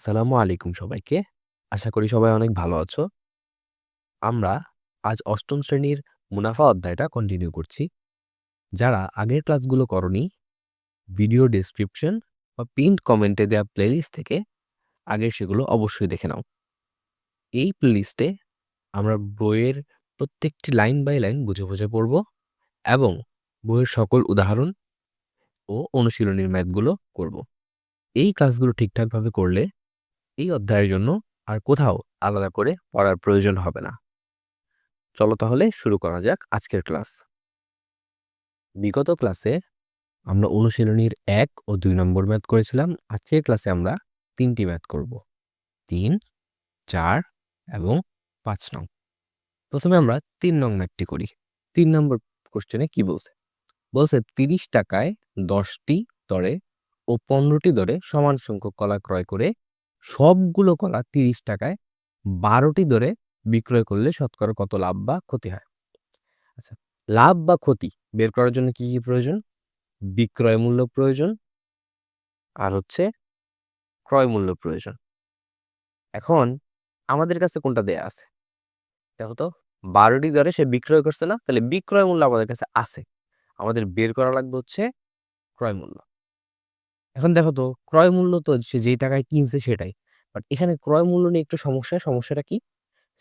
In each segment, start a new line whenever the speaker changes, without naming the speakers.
আসসালামু আলাইকুম সবাইকে। আশা করি সবাই অনেক ভালো আছো। আমরা আজ অষ্টম শ্রেণির মুনাফা অধ্যায়টা কন্টিনিউ করছি। যারা আগের ক্লাসগুলো করনি, ভিডিও ডেসক্রিপশন বা পিন্ড কমেন্টে দেওয়া প্লেলিস্ট থেকে আগের সেগুলো অবশ্যই দেখে নাও। এই প্লেলিস্টে আমরা বইয়ের প্রত্যেকটি লাইন বাই লাইন বুঝে বুঝে পড়ব এবং বইয়ের সকল উদাহরণ ও অনুশীলনীর ম্যাথগুলো করব। এই ক্লাসগুলো ঠিকঠাকভাবে করলে এই অধ্যায়ের জন্য আর কোথাও আলাদা করে পড়ার প্রয়োজন হবে না। চলো তাহলে শুরু করা যাক আজকের ক্লাস। বিগত ক্লাসে আমরা অনুশীলনীর এক ও দুই নম্বর ম্যাথ করেছিলাম। আজকের ক্লাসে আমরা তিনটি ম্যাথ করব। তিন, চার এবং পাঁচ নং। প্রথমে আমরা তিন নং ম্যাথটি করি। তিন নম্বর কোশ্চেনে কি বলছে? বলছে, তিরিশ টাকায় দশটি দরে ও পনেরোটি দরে সমান সংখ্যক কলা ক্রয় করে সবগুলো কলা তিরিশ টাকায় বারোটি দরে বিক্রয় করলে শতকরা কত লাভ বা ক্ষতি হয়? আচ্ছা লাভ বা ক্ষতি বের করার জন্য কি কি প্রয়োজন? বিক্রয় মূল্য প্রয়োজন আর হচ্ছে ক্রয় মূল্য প্রয়োজন। এখন আমাদের কাছে কোনটা দেয়া আছে? দেখো তো, বারোটি দরে সে বিক্রয় করছে না, তাহলে বিক্রয় মূল্য আমাদের কাছে আছে। আমাদের বের করা লাগবে হচ্ছে ক্রয় মূল্য। এখন দেখো তো, ক্রয় মূল্য তো সে যেই টাকায় কিনছে সেটাই। বাট এখানে ক্রয় মূল্য নিয়ে একটু সমস্যা, সমস্যাটা কি?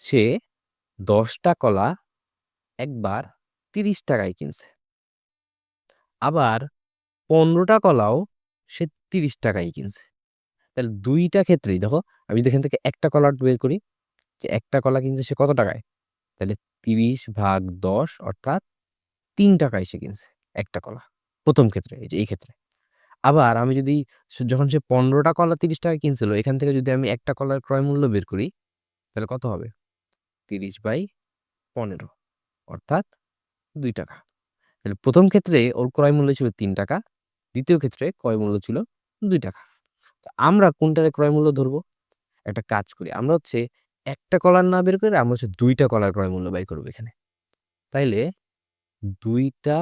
সে দশটা কলা একবার তিরিশ টাকায় কিনছে। আবার পনেরোটা কলাও সে তিরিশ টাকায় কিনছে। তাহলে দুইটা ক্ষেত্রেই দেখো, আমি যদি এখান থেকে একটা কলার বের করি, যে একটা কলা কিনছে সে কত টাকায়? তাহলে তিরিশ ভাগ দশ অর্থাৎ তিন টাকায় সে কিনছে একটা কলা, প্রথম ক্ষেত্রে, এই যে এই ক্ষেত্রে। আবার আমি যদি যখন সে পনেরোটা কলা তিরিশ টাকা কিনছিল, এখান থেকে যদি আমি একটা কলার ক্রয় মূল্য বের করি, তাহলে কত হবে? তিরিশ বাই পনেরো, অর্থাৎ দুই টাকা। তাহলে প্রথম ক্ষেত্রে ওর ক্রয় মূল্য ছিল তিন টাকা, দ্বিতীয় ক্ষেত্রে ক্রয় মূল্য ছিল দুই টাকা। আমরা কোনটারে ক্রয় মূল্য ধরবো? একটা কাজ করি, আমরা হচ্ছে একটা কলার না বের করে আমরা হচ্ছে দুইটা কলার ক্রয় মূল্য বের করব এখানে। তাইলে দুইটা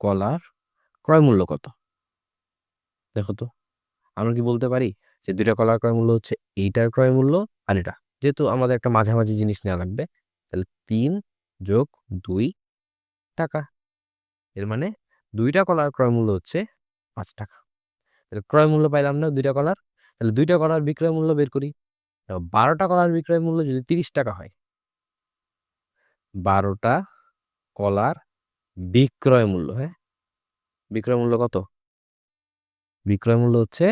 কলার ক্রয় মূল্য কত? দেখো তো, আমরা কি বলতে পারি যে দুইটা কলার ক্রয় মূল্য হচ্ছে এইটার ক্রয় মূল্য আর এটা। যেহেতু আমাদের একটা মাঝামাঝি জিনিস নেওয়া লাগবে, তাহলে তিন যোগ দুই টাকা। এর মানে দুইটা কলার ক্রয় মূল্য হচ্ছে পাঁচ টাকা। তাহলে ক্রয় মূল্য পাইলাম না দুইটা কলার, তাহলে দুইটা কলার বিক্রয় মূল্য বের করি। বারোটা কলার বিক্রয় মূল্য যদি তিরিশ টাকা হয়, বারোটা কলার বিক্রয় মূল্য হ্যাঁ? বিক্রয় মূল্য কত? বিক্রয় মূল্য হচ্ছে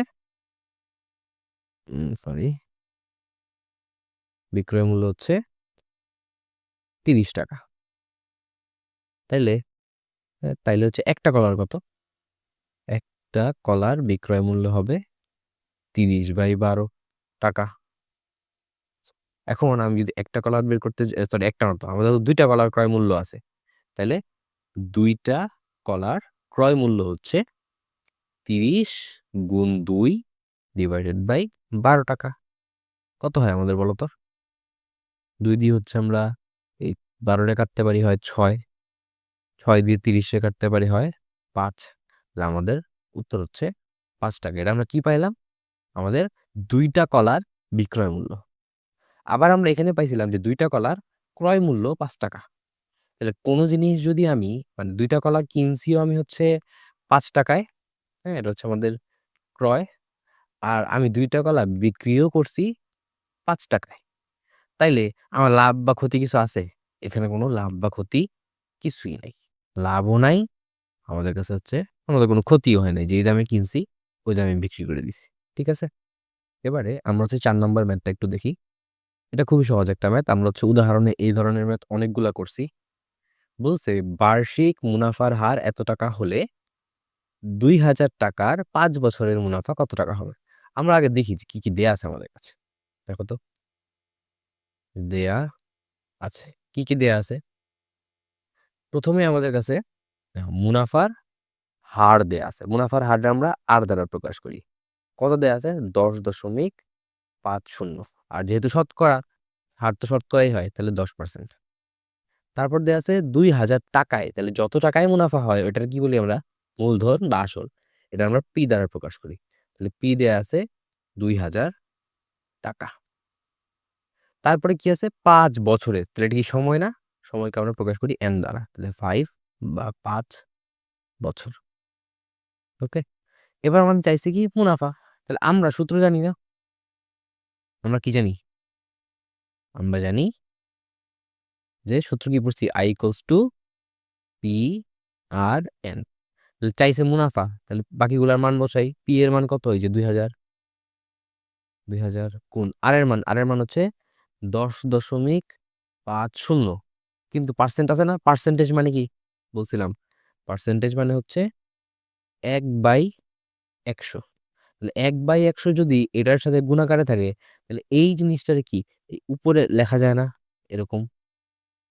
সরি বিক্রয় মূল্য হচ্ছে তিরিশ টাকা। তাইলে তাইলে হচ্ছে একটা কলার কত? একটা কলার বিক্রয় মূল্য হবে তিরিশ বাই বারো টাকা। এখন আমি যদি একটা কলার বের করতে সরি একটা মতো আমাদের দুইটা কলার ক্রয় মূল্য আছে। তাহলে দুইটা কলার ক্রয় মূল্য হচ্ছে তিরিশ গুণ দুই ডিভাইডেড বাই বারো টাকা। কত হয় আমাদের বলো তো? দুই দিয়ে হচ্ছে আমরা এই বারোটা কাটতে পারি হয় ছয়। ছয় দিয়ে তিরিশে কাটতে পারি হয় পাঁচ। আমাদের উত্তর হচ্ছে পাঁচ টাকা। এটা আমরা কি পাইলাম? আমাদের দুইটা কলার বিক্রয় মূল্য। আবার আমরা এখানে পাইছিলাম যে দুইটা কলার ক্রয় মূল্য পাঁচ টাকা। তাহলে কোনো জিনিস যদি আমি মানে দুইটা কলা কিনছিও আমি হচ্ছে পাঁচ টাকায় হ্যাঁ এটা হচ্ছে আমাদের ক্রয়। আর আমি দুইটা কলা বিক্রিও করছি পাঁচ টাকায়। তাইলে আমার লাভ বা ক্ষতি কিছু আছে? এখানে কোনো লাভ বা ক্ষতি কিছুই নাই। লাভও নাই, আমাদের কাছে হচ্ছে আমাদের কোনো ক্ষতিও হয় নাই। যেই দামে কিনছি, ওই দামে বিক্রি করে দিছি। ঠিক আছে? এবারে আমরা হচ্ছে চার নম্বর ম্যাথটা একটু দেখি। এটা খুবই সহজ একটা ম্যাথ। আমরা হচ্ছে উদাহরণে এই ধরনের ম্যাথ অনেকগুলা করছি। বলছে বার্ষিক মুনাফার হার এত টাকা হলে দুই হাজার টাকার পাঁচ বছরের মুনাফা কত টাকা হবে? আমরা আগে দেখি কি কি দেয়া আছে আমাদের কাছে। দেখো তো। দেয়া আছে। কি কি দেয়া আছে? প্রথমে আমাদের কাছে মুনাফার হার দেয়া আছে। মুনাফার হারটা আমরা আর দ্বারা প্রকাশ করি। কত দেয়া আছে? দশ দশমিক পাঁচ শূন্য। আর যেহেতু শতকরা, হার তো শতকরাই হয়, তাহলে দশ পার্সেন্ট। তারপর দেয়া আছে দুই হাজার টাকায়। তাহলে যত টাকায় মুনাফা হয়, ওটার কি বলি আমরা? মূলধন বা আসল। এটা আমরা পি দ্বারা প্রকাশ করি। তাহলে পি দেয়া আছে দুই হাজার টাকা। তারপরে কি আছে? পাঁচ বছরের। তাহলে এটা কি সময় না? সময়কে আমরা প্রকাশ করি এন দ্বারা। তাহলে ফাইভ বা পাঁচ বছর। ওকে এবার আমরা চাইছি কি? মুনাফা। তাহলে আমরা সূত্র জানি না। আমরা কি জানি? আমরা জানি যে সূত্র কি পড়ছি? I equals to P R N তাহলে চাইছে মুনাফা, তাহলে বাকিগুলার মান বসাই, পি এর মান কত হয়েছে দুই হাজার? দুই হাজার কোন? আর এর মান, আর এর মান হচ্ছে দশ দশমিক পাঁচ শূন্য। কিন্তু পার্সেন্ট আছে না? পার্সেন্টেজ মানে কি? বলছিলাম পার্সেন্টেজ মানে হচ্ছে এক বাই একশো। তাহলে এক বাই একশো যদি এটার সাথে গুণাকারে থাকে, তাহলে এই জিনিসটারে কি? উপরে লেখা যায় না? এরকম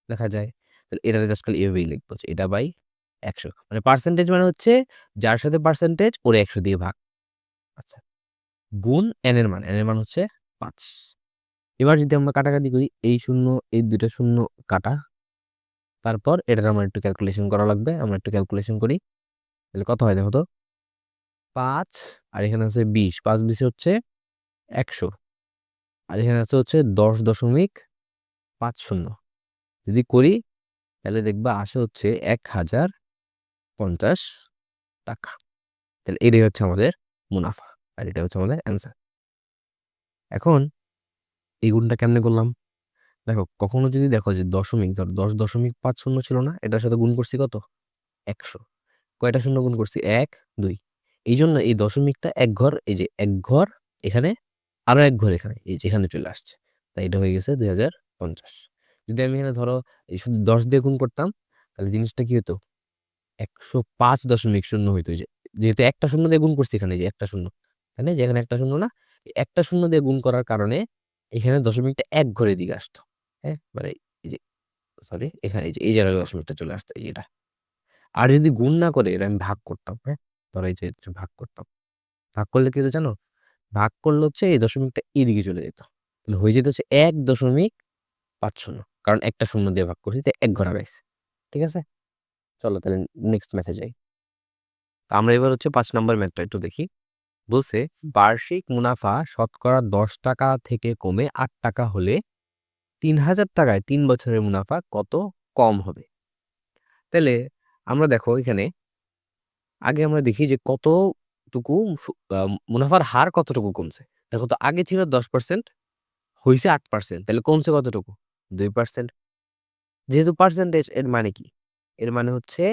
লেখা যায়। তাহলে এটাতে জাস্ট খালি এভাবেই লিখব, এটা বাই একশো। মানে পার্সেন্টেজ মানে হচ্ছে যার সাথে পার্সেন্টেজ ওরে একশো দিয়ে ভাগ। আচ্ছা। গুণ এন এর মান। এন এর মান হচ্ছে পাঁচ। এবার যদি আমরা কাটাকাটি করি, এই শূন্য, এই দুইটা শূন্য কাটা। তারপর এটার আমার একটু ক্যালকুলেশন করা লাগবে। আমরা একটু ক্যালকুলেশন করি। তাহলে কত হয় দেখো তো? পাঁচ, আর এখানে আছে বিশ। পাঁচ বিশে হচ্ছে একশো। আর এখানে আছে হচ্ছে দশ দশমিক পাঁচ শূন্য। যদি করি, তাহলে দেখবা আসে হচ্ছে এক হাজার পঞ্চাশ টাকা। তাহলে এটাই হচ্ছে আমাদের মুনাফা আর এটা হচ্ছে আমাদের অ্যান্সার এখন এই গুণটা কেমনে করলাম? দেখো, কখনো যদি দেখো যে দশমিক, ধর দশ দশমিক পাঁচ শূন্য ছিল না, এটার সাথে গুণ করছি কত? একশো। কয়টা শূন্য গুণ করছি? এক, দুই। এই জন্য এই দশমিকটা এক ঘর, এই যে এক ঘর, এখানে আরও এক ঘর এখানে, এই যে এখানে চলে আসছে। তাই এটা হয়ে গেছে দুই হাজার পঞ্চাশ। যদি আমি এখানে ধরো এই শুধু দশ দিয়ে গুণ করতাম, তাহলে জিনিসটা কি হতো? একশো পাঁচ দশমিক শূন্য হইতো। যে, যেহেতু একটা শূন্য দিয়ে গুণ করছি এখানে যে একটা শূন্য, তাই না? যে, এখানে একটা শূন্য না একটা শূন্য দিয়ে গুণ করার কারণে এখানে দশমিকটা এক ঘরের দিকে আসতো হ্যাঁ? মানে এই যে সরি এখানে এই যে দশমিকটা চলে আসতো এটা আর যদি গুণ না করে, এটা আমি ভাগ করতাম হ্যাঁ? ধরো এই যে ভাগ করতাম। ভাগ করলে কি জানো? ভাগ করলে হচ্ছে এই দশমিকটা এদিকে চলে যেত। তাহলে হয়ে যেত হচ্ছে এক দশমিক পাঁচ শূন্য, কারণ একটা শূন্য দিয়ে ভাগ করছি, তো এক ঘর আগাইছে, ঠিক আছে? চলো তাহলে নেক্সট ম্যাথে যাই। আমরা এবার হচ্ছে পাঁচ নম্বর ম্যাথটা একটু দেখি। বলছে, বার্ষিক মুনাফা শতকরা দশ টাকা থেকে কমে আট টাকা হলে তিন হাজার টাকায় তিন বছরের মুনাফা কত কম হবে? তাহলে আমরা দেখো এখানে, আগে আমরা দেখি যে কতটুকু মুনাফার হার কতটুকু কমছে। দেখো তো আগে ছিল দশ পার্সেন্ট হয়েছে আট পার্সেন্ট তাহলে কমছে কতটুকু? দুই পার্সেন্ট যেহেতু পার্সেন্টেজ এর মানে কি? এর মানে হচ্ছে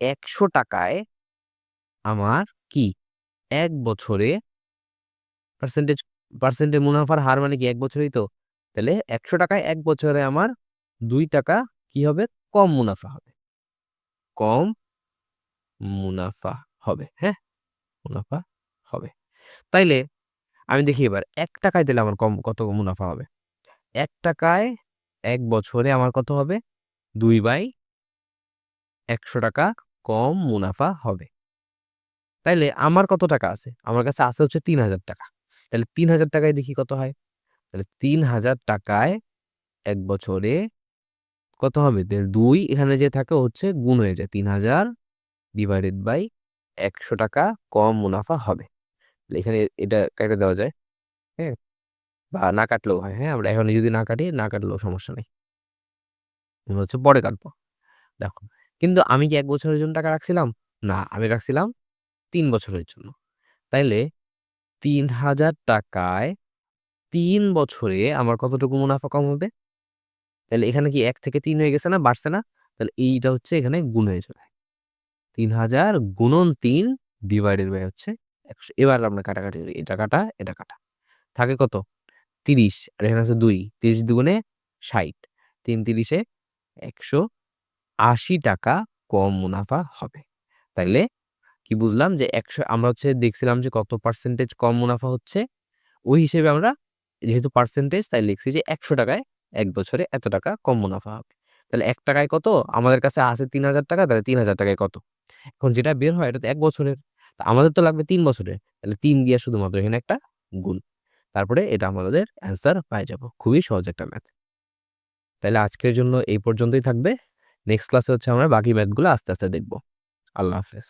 একশো টাকায় আমার কি? এক বছরে পার্সেন্টেজ পার্সেন্টেজ মুনাফার হার মানে কি? এক বছরেই তো। তাহলে একশো টাকায় এক বছরে আমার দুই টাকা কি হবে? কম মুনাফা হবে। কম মুনাফা হবে হ্যাঁ? মুনাফা হবে। তাইলে আমি দেখি এবার, এক টাকায় দিলে আমার কম, কত মুনাফা হবে? এক টাকায় এক বছরে আমার কত হবে? দুই বাই একশো টাকা কম মুনাফা হবে। তাইলে আমার কত টাকা আছে? আমার কাছে আছে হচ্ছে তিন হাজার টাকা। তাহলে তিন হাজার টাকায় দেখি কত হয়? তাহলে তিন হাজার টাকায় এক বছরে কত হবে? তাহলে দুই এখানে যে থাকে হচ্ছে গুণ হয়ে যায়। তিন হাজার ডিভাইডেড বাই একশো টাকা কম মুনাফা হবে। এখানে এটা কেটে দেওয়া যায়। হ্যাঁ? বা না কাটলেও হয়। হ্যাঁ? আমরা এখন যদি না কাটি, না কাটলেও সমস্যা নেই। হচ্ছে পরে কাটবো। দেখো কিন্তু আমি কি এক বছরের জন্য টাকা রাখছিলাম? না, আমি রাখছিলাম তিন বছরের জন্য। তাইলে তিন হাজার টাকায় তিন বছরে আমার কতটুকু মুনাফা কম হবে? তাহলে এখানে কি এক থেকে তিন হয়ে গেছে না, বাড়ছে না? তাহলে এইটা হচ্ছে এখানে গুণ হয়ে যাবে। তিন হাজার গুণন তিন ডিভাইডেড বাই হচ্ছে একশো। এবার আমরা কাটাকাটি এটা কাটা এটা কাটা। থাকে কত? তিরিশ। আর এখানে আছে দুই। তিরিশ দুগুণে ষাট। তিন তিরিশে একশো আশি টাকা কম মুনাফা হবে। তাইলে কি বুঝলাম যে একশো, আমরা হচ্ছে দেখছিলাম যে কত পার্সেন্টেজ কম মুনাফা হচ্ছে? ওই হিসেবে আমরা যেহেতু পার্সেন্টেজ তাই লিখছি যে একশো টাকায় এক বছরে এত টাকা কম মুনাফা হবে। তাহলে এক টাকায় কত? আমাদের কাছে আছে তিন হাজার টাকা, তাহলে তিন হাজার টাকায় কত? এখন যেটা বের হয় এটা তো এক বছরের। তা আমাদের তো লাগবে তিন বছরের। তাহলে তিন দিয়ে শুধুমাত্র এখানে একটা গুণ। তারপরে এটা আমাদের অ্যান্সার পাই যাব। খুবই সহজ একটা ম্যাথ তাহলে আজকের জন্য এই পর্যন্তই থাকবে। নেক্সট ক্লাসে হচ্ছে আমরা বাকি ম্যাথগুলো আস্তে আস্তে দেখব। আল্লাহ হাফেজ।